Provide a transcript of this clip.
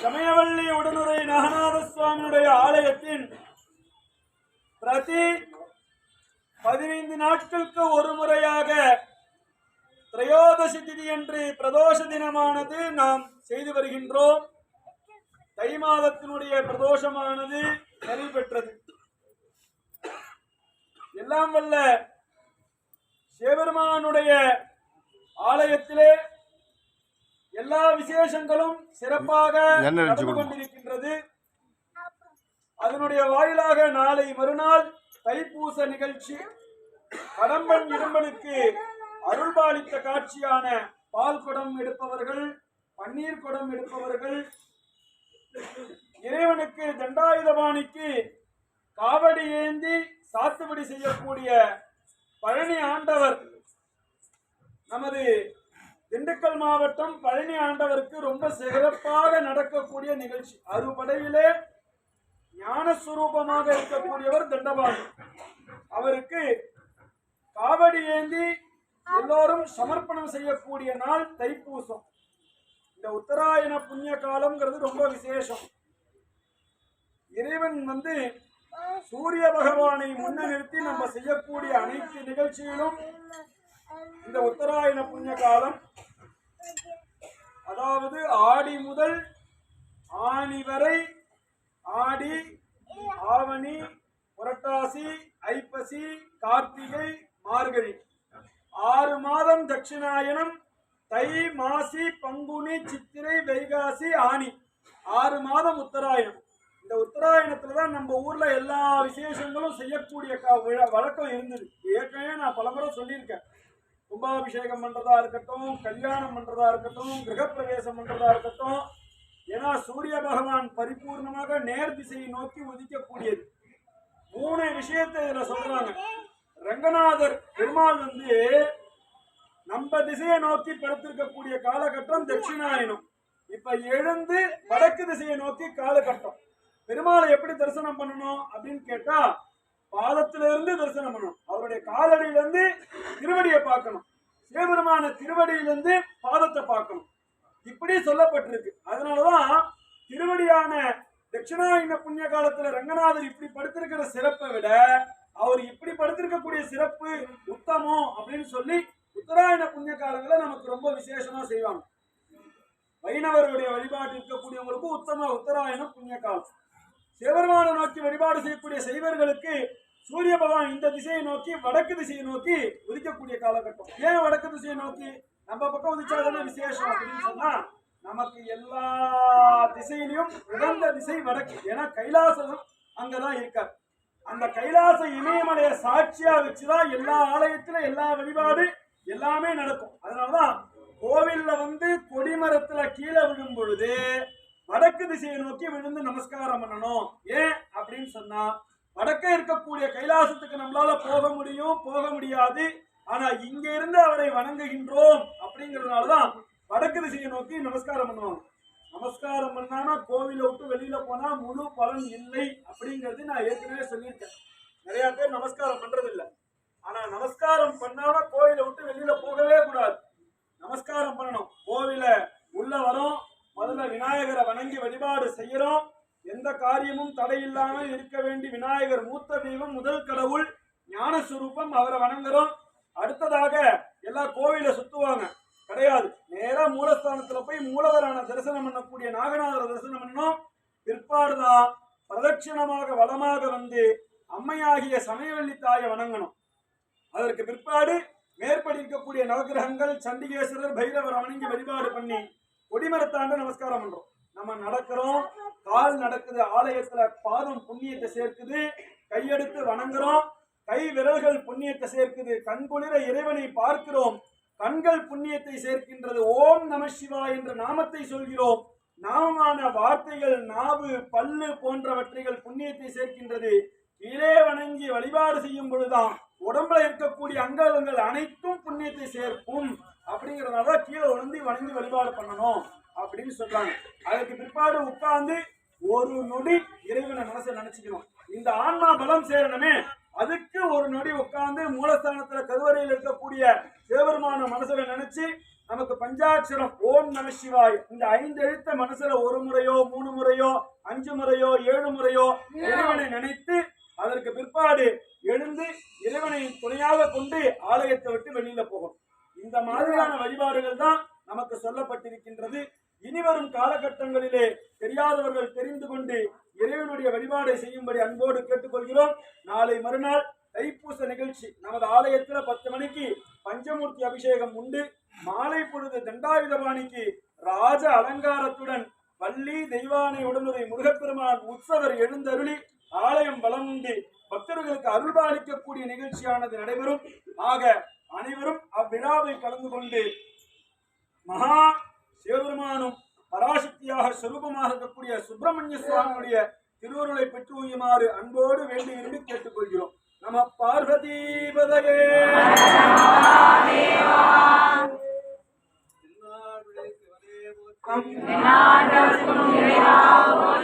சமயவள்ளி உடனுரை நாகநாத சுவாமியுடைய ஆலயத்தின் பிரதி பதினைந்து நாட்களுக்கு ஒரு முறையாக திரையோதசி திதி என்று பிரதோஷ தினமானது நாம் செய்து வருகின்றோம். தை மாதத்தினுடைய பிரதோஷமானது நடைபெற்றது எல்லாம் வல்ல சிவபெருமானுடைய ஆலயத்திலே எல்லா விசேஷங்களும் சிறப்பாக நடந்து. கொண்டிருக்கின்றது அதனுடைய வாயிலாக நாளை மறுநாள் தைப்பூச நிகழ்ச்சி கடம்பன் இடும்பனுக்கு அருள்பாலித்த காட்சியான பால் குடம் எடுப்பவர்கள் பன்னீர் குடம் எடுப்பவர்கள் இறைவனுக்கு தண்டாயுதபாணிக்கு காவடி ஏந்தி சாத்துபடி செய்யக்கூடிய பழனி ஆண்டவர் நமது மாவட்டம் பழனி ஆண்டவருக்கு ரொம்ப சிறப்பாக நடக்கக்கூடிய நிகழ்ச்சி. அறுபடையிலே ஞானஸ்வரூபமாக இருக்கக்கூடியவர் தண்டபாணி. அவருக்கு காவடி ஏந்தி எல்லோரும் சமர்ப்பணம் செய்யக்கூடிய நாள் தைப்பூசம். இந்த உத்தராயண புண்ணிய காலம்ங்கிறது ரொம்ப விசேஷம். இறைவன் வந்து சூரிய பகவானை முன்ன நிறுத்தி நம்ம செய்யக்கூடிய அனைத்து நிகழ்ச்சியிலும் இந்த உத்தராயண புண்ணிய காலம் அதாவது ஆடி முதல் ஆணி வரை ஆடி ஆவணி புரட்டாசி ஐப்பசி கார்த்திகை மார்கழி. ஆறு மாதம் தட்சிணாயனம் தை மாசி பங்குனி சித்திரை வைகாசி ஆணி. ஆறு மாதம் உத்தராயணம். இந்த உத்தராயணத்துல தான் நம்ம ஊர்ல எல்லா விசேஷங்களும் செய்யக்கூடிய க- வழக்கம் இருந்தது. ஏற்கனவே நான் பலமுறை சொல்லியிருக்கேன். கும்பாபிஷேகம் பண்றதா இருக்கட்டும் கல்யாணம் பண்றதா இருக்கட்டும் கிரகப்பிரவேசம் பண்றதா இருக்கட்டும் ஏன்னா சூரிய பகவான் பரிபூர்ணமாக நேர் திசையை நோக்கி உதிக்கக்கூடியது. மூணு விஷயத்தை இதுல சொல்றாங்க. ரங்கநாதர் பெருமாள் வந்து நம்ம திசையை நோக்கி படுத்திருக்கக்கூடிய காலகட்டம் தட்சிணாயனம். இப்ப எழுந்து வடக்கு திசையை நோக்கி காலகட்டம். பெருமாளை எப்படி தரிசனம் பண்ணணும் அப்படின்னு கேட்டா பாதத்திலிருந்து தரிசனம் பண்ணணும். அவருடைய காலடியிலிருந்து திருவடியை பார்க்கணும். சிவபெருமான திருவடியிலிருந்து பாதத்தை பார்க்கணும். இப்படி சொல்லப்பட்டிருக்கு. அதனாலதான் திருவடியான தட்சிணாயன புண்ணிய காலத்துல ரங்கநாதர் இப்படி படுத்திருக்கிற சிறப்பை விட அவர் இப்படி படுத்திருக்கக்கூடிய சிறப்பு உத்தமம் அப்படின்னு சொல்லி உத்தராயண புண்ணிய காலங்களை நமக்கு ரொம்ப விசேஷமா செய்வாங்க. வைணவருடைய வழிபாடு இருக்கக்கூடியவங்களுக்கும் உத்தம உத்தராயண புண்ணிய காலம். சிவபெருமான நோக்கி வழிபாடு செய்யக்கூடிய சைவர்களுக்கு திசையை நோக்கி வடக்கு திசையை நோக்கி உதிக்கக்கூடிய காலகட்டம். ஏன் வடக்கு திசையை நோக்கி? நம்ம பக்கம் உதிச்சாதான விசேஷம் அப்படின்னு சொன்னா நமக்கு எல்லா திசையிலையும் உகந்த திசை வடக்கு. ஏன்னா கைலாசம் அங்கதான் இருக்காரு அந்த கைலாச இமயமலைய சாட்சியா வச்சுதான் எல்லா ஆலயத்துல எல்லா வழிபாடு எல்லாமே நடக்கும். அதனாலதான் கோவில்ல வந்து கொடிமரத்துல கீழே விழும் பொழுது வடக்கு திசையை நோக்கி விழுந்து நமஸ்காரம் பண்ணணும். ஏன்? அப்படின்னு சொன்னா வடக்கே இருக்கக்கூடிய கைலாசத்துக்கு நம்மளால போக முடியும் போக முடியாது. ஆனா இங்க இருந்து அவரை வணங்குகின்றோம் அப்படிங்கறதுனாலதான் வடக்கு திசையை நோக்கி நமஸ்காரம் பண்ணுவாங்க. நமஸ்காரம் பண்ணானா கோவிலை விட்டு வெளியில போனா முழு பலன் இல்லை அப்படிங்கிறது நான் ஏற்கனவே சொல்லியிருக்கேன். நிறைய பேர் நமஸ்காரம் பண்றது இல்ல ஆனா நமஸ்காரம் பண்ணாம கோவிலை விட்டு வெளியில போகவே கூடாது. நமஸ்காரம் பண்ணணும். கோவில உள்ள வரோம் முதல்ல விநாயகரை வணங்கி வழிபாடு செய்யறோம். எந்த காரியமும் தடையில்லாமல் இருக்க வேண்டி விநாயகர் மூத்த தெய்வம் முதல் கடவுள் ஞானஸ்வரூபம் அவரை வணங்குறோம். அடுத்ததாக எல்லா கோவில சுத்துவாங்க. கிடையாது. நேரா மூலஸ்தானத்துல போய் மூலவரான தரிசனம் பண்ணக்கூடிய நாகநாதர தரிசனம் பண்ணணும் பிற்பாடுதான் பிரதட்சிணமாக வளமாக வந்து அம்மையாகிய சமயவல்லி தாயை வணங்கணும். அதற்கு பிற்பாடு மேற்படி இருக்கக்கூடிய நவகிரகங்கள் சண்டிகேஸ்வரர் பைரவர் வணங்கி வழிபாடு பண்ணி கொடிமரத்தாண்ட நமஸ்காரம் பண்றோம். நம்ம நடக்கிறோம். கால் நடக்குது ஆலயத்துல பாதம் புண்ணியத்தை சேர்க்குது கையெடுத்து வணங்குறோம் கை விரல்கள் புண்ணியத்தை சேர்க்குது கண்குளிர இறைவனை பார்க்கிறோம் கண்கள் புண்ணியத்தை சேர்க்கின்றது ஓம் நம சிவா என்ற நாமத்தை சொல்கிறோம். நாமமான வார்த்தைகள் நாவு பல்லு போன்றவற்றைகள் புண்ணியத்தை சேர்க்கின்றது. கீழே வணங்கி வழிபாடு செய்யும் பொழுதுதான் உடம்புல இருக்கக்கூடிய அங்கங்கள் அனைத்தும் புண்ணியத்தை சேர்க்கும். அப்படிங்கிறதுனால கீழே உணர்ந்து வணங்கி வழிபாடு பண்ணணும். அப்படின்னு சொல்றாங்க. அதுக்கு பிற்பாடு உட்கார்ந்து ஒரு நொடி இறைவனை மனசை நினைச்சுக்கணும் இந்த ஆன்மா பலம் சேரணுமே. அதுக்கு ஒரு நொடி உட்கார்ந்து மூலஸ்தானத்துல கருவறையில் இருக்கக்கூடிய சிவபெருமான மனசுல நினைச்சு நமக்கு பஞ்சாட்சரம் ஓம் நம சிவாய். இந்த ஐந்து எழுத்த மனசுல ஒரு முறையோ மூணு முறையோ அஞ்சு முறையோ ஏழு முறையோ இறைவனை நினைத்து அதற்கு பிற்பாடு எழுந்து இறைவனை துணையாக கொண்டு ஆலயத்தை விட்டு வெளியில போகும் இந்த மாதிரியான வழிபாடுகள் தான் நமக்கு சொல்லப்பட்டிருக்கின்றது இனி வரும் காலகட்டங்களிலே தெரியாதவர்கள் தெரிந்து கொண்டு இறைவனுடைய வழிபாடு செய்யும்படி அன்போடு கேட்டுக்கொள்கிறோம். நாளை மறுநாள் தைப்பூச நிகழ்ச்சி. நமது ஆலயத்துல பத்து மணிக்கு பஞ்சமூர்த்தி அபிஷேகம் உண்டு. மாலை பொழுது தண்டாயுதபாணிக்கு ராஜ அலங்காரத்துடன் வள்ளி தெய்வானை உடனுரை முருகப்பெருமான் உற்சவர் எழுந்தருளி ஆலயம் வலம் உண்டு. பக்தர்களுக்கு அருள்பாலிக்கக்கூடிய நிகழ்ச்சியானது நடைபெறும். ஆக அனைவரும் அவ்விழாவை கலந்து கொண்டு மகா சிவபெருமானும் பராசக்தியாக சுரூபமாக இருக்கக்கூடிய சுப்பிரமணிய சுவாமியுடைய திருவருளை பெற்று உயுமாறு அன்போடு வேண்டி விரும்பி கேட்டுக்கொள்கிறோம். நம பார்வதி